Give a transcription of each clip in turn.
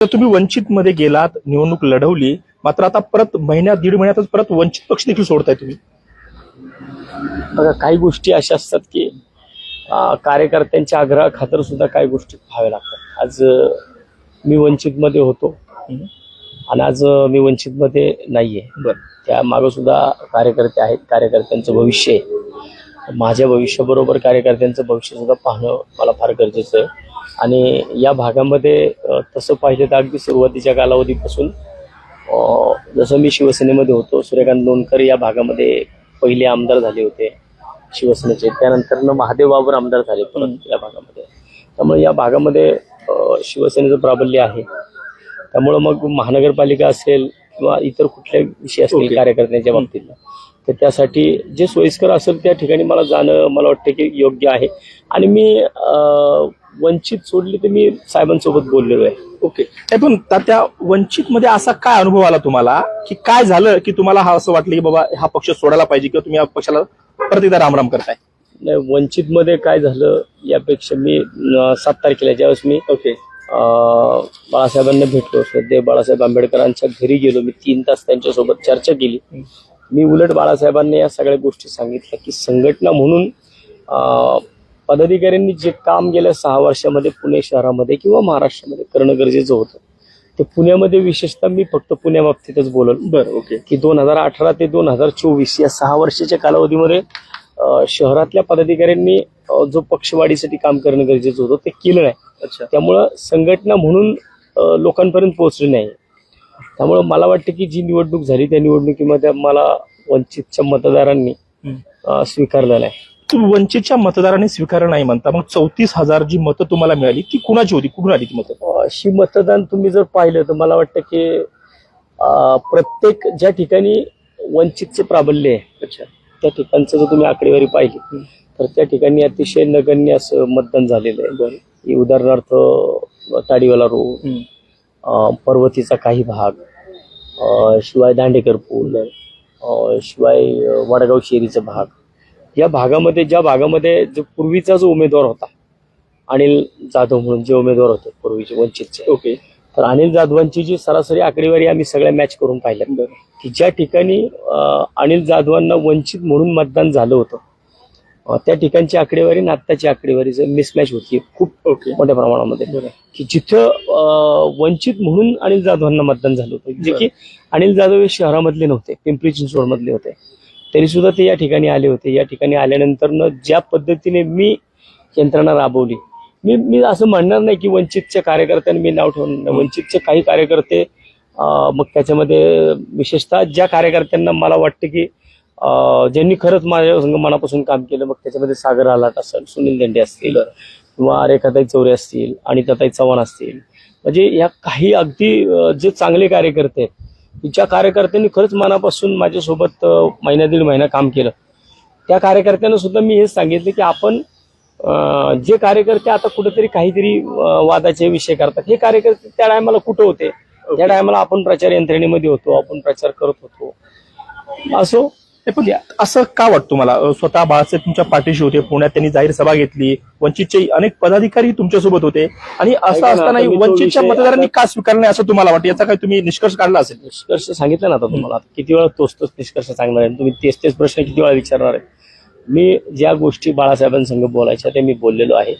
तर तुम्ही वंचित मध्ये गेलात निवडणूक लढवली मात्र आता परत महिन्यात दीड महिन्यातच परत वंचित पक्ष देखील सोडताय तुम्ही. बघा काही गोष्टी अशा असतात की कार्यकर्त्यांच्या आग्रहा खातर सुद्धा काही गोष्टी पाहाव्या लागतात. आज मी मी वंचितमध्ये होतो. आणि आज मी मी वंचितमध्ये नाहीये. बर त्या मागं सुद्धा कार्यकर्ते आहेत. कार्यकर्त्यांचं भविष्य आहे. माझ्या भविष्याबरोबर कार्यकर्त्यांचं भविष्य सुद्धा पाहणं मला फार गरजेचं आहे. आणि या भागामध्ये तसं पाहिलं तर अगदी सुरुवातीच्या कालावधीपासून जसं मी शिवसेनेमध्ये होतो सूर्यकांत लोणकर या भागामध्ये पहिले आमदार झाले होते शिवसेनेचे. त्यानंतर महादेव बाबर आमदार झाले परत या भागामध्ये. त्यामुळे या भागामध्ये शिवसेनेचं प्राबल्य आहे. त्यामुळं मग महानगरपालिका असेल किंवा इतर कुठल्या विषय असतील. कार्यकर्त्यांच्या बाबतीत तर त्यासाठी जे सोयीस्कर असेल त्या ठिकाणी मला जाणं मला वाटतं की योग्य आहे. आणि मी वंचित सोडली तर मी साहेबांसोबत बोललेलो आहे. ओके. नाही पण त्या- त्या वंचित मध्ये असा काय अनुभव आला तुम्हाला? की काय झालं की तुम्हाला हा असं वाटलं की बाबा हा पक्ष सोडायला पाहिजे किंवा तुम्ही या पक्षाला परत एकदा रामराम करताय? नाही, वंचितमध्ये काय झालं यापेक्षा मी अं, सात तारखेला ज्यावेळेस मी ओके. अं, बाळासाहेबांना भेटलो श्रद्धेय बाळासाहेब आंबेडकरांच्या घरी गेलो मी तीन तास त्यांच्यासोबत चर्चा केली. मी उलट बाळासाहेबांना या सगळ्या गोष्टी सांगितल्या की संघटना म्हणून अं, पदाधिकाऱ्यांनी जे काम गेल्या सहा वर्षामध्ये पुणे शहरामध्ये किंवा महाराष्ट्रामध्ये करणं गरजेचं होतं. ते पुण्यामध्ये विशेषतः मी फक्त पुण्याबाबतीतच बोलल. बरं ओके. की दोन हजार अठरा ते दोन हजार चोवीस या सहा वर्षाच्या कालावधीमध्ये शहरातल्या पदाधिकाऱ्यांनी जो पक्षवाढीसाठी काम करणं गरजेचं होतं ते केलं नाही. अच्छा. त्यामुळं संघटना म्हणून लोकांपर्यंत पोहोचली नाही. त्यामुळं मला वाटतं की जी निवडणूक झाली त्या निवडणुकीमध्ये मला वंचितच्या मतदारांनी हम्म. अं, स्वीकारलं नाही. तुम्ही वंचितच्या मतदारांनी स्वीकारलं नाही म्हणता मग चौतीस हजार जी मतं तुम्हाला मिळाली ती कुणाची होती? कुठून आली ती मतं? अशी मतदान तुम्ही जर पाहिलं तर मला वाटतं की प्रत्येक ज्या ठिकाणी वंचितचे प्राबल्य आहे अच्छा. त्या ठिकाणचं जर तुम्ही आकडेवारी पाहिली तर त्या ठिकाणी अतिशय नगण्य असं मतदान झालेलं आहे. की उदाहरणार्थ ताडीवाला रोड पर्वतीचा काही भाग शिवाय दांडेकर पूल शिवाय वडगाव शेरीचा भाग या भागामध्ये ज्या भागामध्ये जो पूर्वीचा जो उमेदवार होता अनिल जाधव म्हणून जे उमेदवार होते पूर्वीचे वंचितचे. ओके. तर अनिल जाधवांची जी सरासरी आकडेवारी आम्ही सगळ्या मॅच करून पाहिल्या. की ज्या ठिकाणी अनिल जाधवांना वंचित म्हणून मतदान झालं होतं त्या ठिकाणची आकडेवारी आणि आत्ताची आकडेवारी मिसमॅच होती खूप ओके. मोठ्या प्रमाणामध्ये. की जिथं वंचित म्हणून अनिल जाधवांना मतदान झालं होतं. जे की अनिल जाधव हे शहरामधले नव्हते पिंपरी चिंचवड मधले होते. तरी सुद्धा ते या ठिकाणी आले होते. या ठिकाणी आल्यानंतर ज्या पद्धतीने मी यंत्रणा राबवली मी मी असं म्हणणार नाही की वंचितच्या कार्यकर्त्यांनी मी नाव ठेवून वंचितचे काही कार्यकर्ते मग त्याच्यामध्ये विशेषतः ज्या कार्यकर्त्यांना मला वाटतं की ज्यांनी खरंच माझ्या संग मनापासून काम केलं मग त्याच्यामध्ये सागर आलाट असेल सुनील देंडे असतील किंवा रेखाताई चौरे असतील आणि अनिताताई चव्हाण असतील. म्हणजे या काही अगदी जे चांगले कार्यकर्ते आहेत ज्या कार्यकर्त्यांनी खरंच मनापासून माझ्यासोबत महिना दीड महिना काम केलं. त्या कार्यकर्त्यांना सुद्धा मी हेच सांगितलं की आपण जे कार्यकर्ते आता कुठेतरी काहीतरी वादाचे विषय करतात हे कार्यकर्ते त्या टायमाला कुठं होते? त्या टायमाला आपण प्रचार यंत्रणेमध्ये होतो आपण प्रचार करत होतो. असो पण असं का वाटतं अं, स्वतः बाळासाहेब तुमच्या पाठीशी होते पुण्यात त्यांनी जाहीर सभा घेतली वंचितचे अनेक पदाधिकारी तुमच्यासोबत होते आणि असं असताना वंचितच्या मतदारांनी का स्वीकारलं नाही असं तुम्हाला वाटतं? याचा काही तुम्ही निष्कर्ष काढला असेल? निष्कर्ष सांगितला ना आता तुम्हाला. किती वेळा तोच तोच निष्कर्ष सांगणार आहे? तुम्ही तेच तेच प्रश्न किती वेळा विचारणार आहे? मी ज्या गोष्टी बाळासाहेबांसंग बोलायच्या ते मी बोललेलो आहे.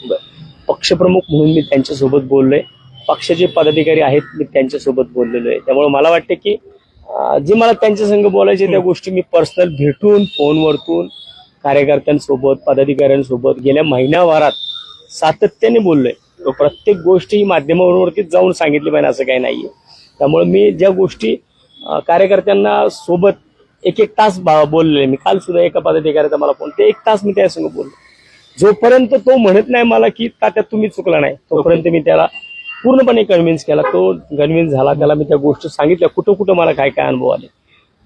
पक्षप्रमुख म्हणून मी त्यांच्यासोबत बोललोय. पक्षाचे पदाधिकारी आहेत मी त्यांच्यासोबत बोललेलो आहे. त्यामुळे मला वाटतं की जे मला त्यांच्या संघ बोलायचे त्या गोष्टी मी पर्सनल भेटून फोनवरतून कार्यकर्त्यांसोबत पदाधिकाऱ्यांसोबत गेल्या महिन्याभरात सातत्याने बोललोय. तो प्रत्येक गोष्ट ही माध्यमावरतीच जाऊन सांगितली पाहिजे असं काही नाहीये. त्यामुळे मी ज्या गोष्टी कार्यकर्त्यांना सोबत एक एक तास बा- बोललोय. मी काल सुद्धा एका पदाधिकाऱ्याचा मला फोन ते एक तास मी त्यासंग बोललो. जोपर्यंत तो म्हणत नाही मला की तात्यात तुम्ही चुकला नाही तोपर्यंत मी त्याला पूर्णपणे कन्व्हिन्स केला. तो कन्व्हिन्स झाला. त्याला मी त्या गोष्टी सांगितल्या. कुठं कुठं मला काय काय अनुभव आले.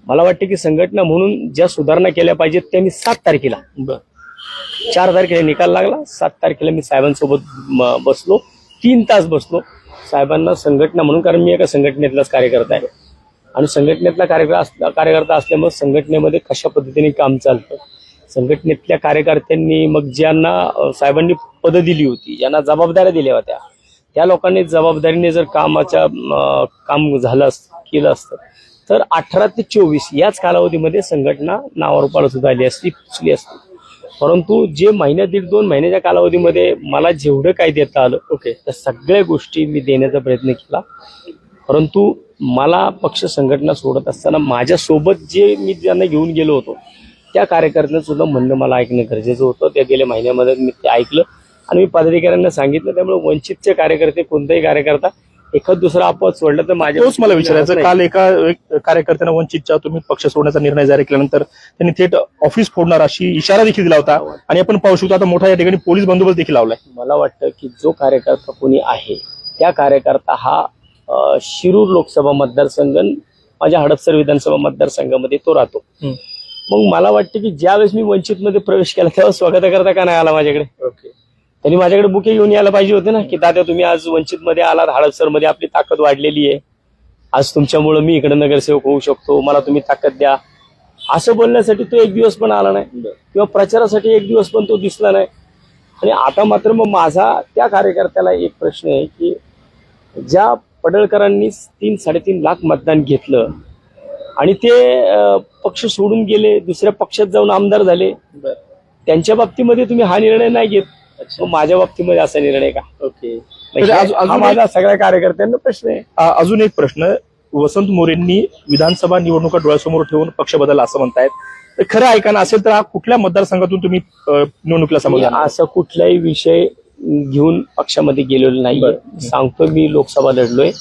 मला वाटतं की संघटना म्हणून ज्या सुधारणा केल्या पाहिजेत त्या मी सात तारखेला. चार तारखेला निकाल लागला. सात तारखेला मी साहेबांसोबत बसलो. तीन तास बसलो. साहेबांना संघटना म्हणून कारण मी एका संघटनेतलाच कार्यकर्ता आहे. आणि संघटनेतला कार्यकर्ता कार्यकर्ता असल्यामुळे संघटनेमध्ये कशा पद्धतीने काम चालतं? संघटनेतल्या कार्यकर्त्यांनी मग ज्यांना साहेबांनी पदं दिली होती ज्यांना जबाबदाऱ्या दिल्या होत्या त्या लोकांनी जबाबदारीने जर कामाच्या काम झालं असतं केलं असतं तर अठरा ते चोवीस याच कालावधीमध्ये संघटना नावारूपाला सुद्धा आली असती पोचली असती. परंतु जे महिन्या दीड दोन महिन्याच्या कालावधीमध्ये मला जेवढं काय देता आलं ओके त्या सगळ्या गोष्टी मी देण्याचा प्रयत्न केला. परंतु मला पक्ष संघटना सोडत असताना माझ्यासोबत जे मी ज्यांना घेऊन गेलो होतो त्या कार्यकर्त्यांचं सुद्धा म्हणणं मला ऐकणं गरजेचं होतं. त्या गेल्या महिन्यामध्ये मी ते ऐकलं. आणि मी पदाधिकाऱ्यांना सांगितलं त्यामुळे वंचितचे कार्यकर्ते कोणताही कार्यकर्ता एखाद दुसरा अपवाद सोडला तर माझ्या तोच मला विचारायचं काल एका एक कार्यकर्त्यानं वंचितच्या तुम्ही पक्ष सोडण्याचा निर्णय जाहीर केल्यानंतर त्यांनी थेट ऑफिस फोडणार अशी इशारा देखील दिला होता. आणि आपण पाहू शकतो आता मोठा या ठिकाणी पोलीस बंदोबस्त देखील लावलाय. मला वाटतं की जो कार्यकर्ता कोणी आहे त्या कार्यकर्ता हा शिरूर लोकसभा मतदारसंघ माझ्या हडपसर विधानसभा मतदारसंघामध्ये तो राहतो. मग मला वाटतं की ज्यावेळेस मी वंचितमध्ये प्रवेश केला तेव्हा स्वागत करता का नाही आला माझ्याकडे? ओके. त्यांनी माझ्याकडे बुके घेऊन यायला पाहिजे होते ना की दादा तुम्ही आज वंचित मध्ये आलात हडपसरमध्ये आपली ताकद वाढलेली आहे. आज तुमच्यामुळे मी इकडे नगरसेवक होऊ शकतो मला तुम्ही ताकद द्या. असं बोलण्यासाठी तो एक दिवस पण आला नाही. किंवा प्रचारासाठी एक दिवस पण तो दिसला नाही. आणि आता मात्र मग माझा त्या कार्यकर्त्याला एक प्रश्न आहे की ज्या पडळकरांनी तीन साडेतीन लाख मतदान घेतलं आणि ते पक्ष सोडून गेले दुसऱ्या पक्षात जाऊन आमदार झाले त्यांच्या बाबतीमध्ये तुम्ही हा निर्णय नाही घेत. मग माझ्या बाबतीमध्ये असा निर्णय का? ओके. म्हणजे अजून- हा अजून माझा सगळ्या कार्यकर्त्यांना प्रश्न आहे. अजून एक प्रश्न. वसंत मोरेंनी विधानसभा निवडणुका डोळ्यासमोर ठेवून पक्ष बदलला असं म्हणतायत. तर खरं ऐकायला असेल तर हा कुठल्या मतदारसंघातून तुम्ही निवडणुकीला जाणार? असं कुठलाही विषय घेऊन पक्षामध्ये गेलेलो नाही. सांगतो मी लोकसभा लढलोय.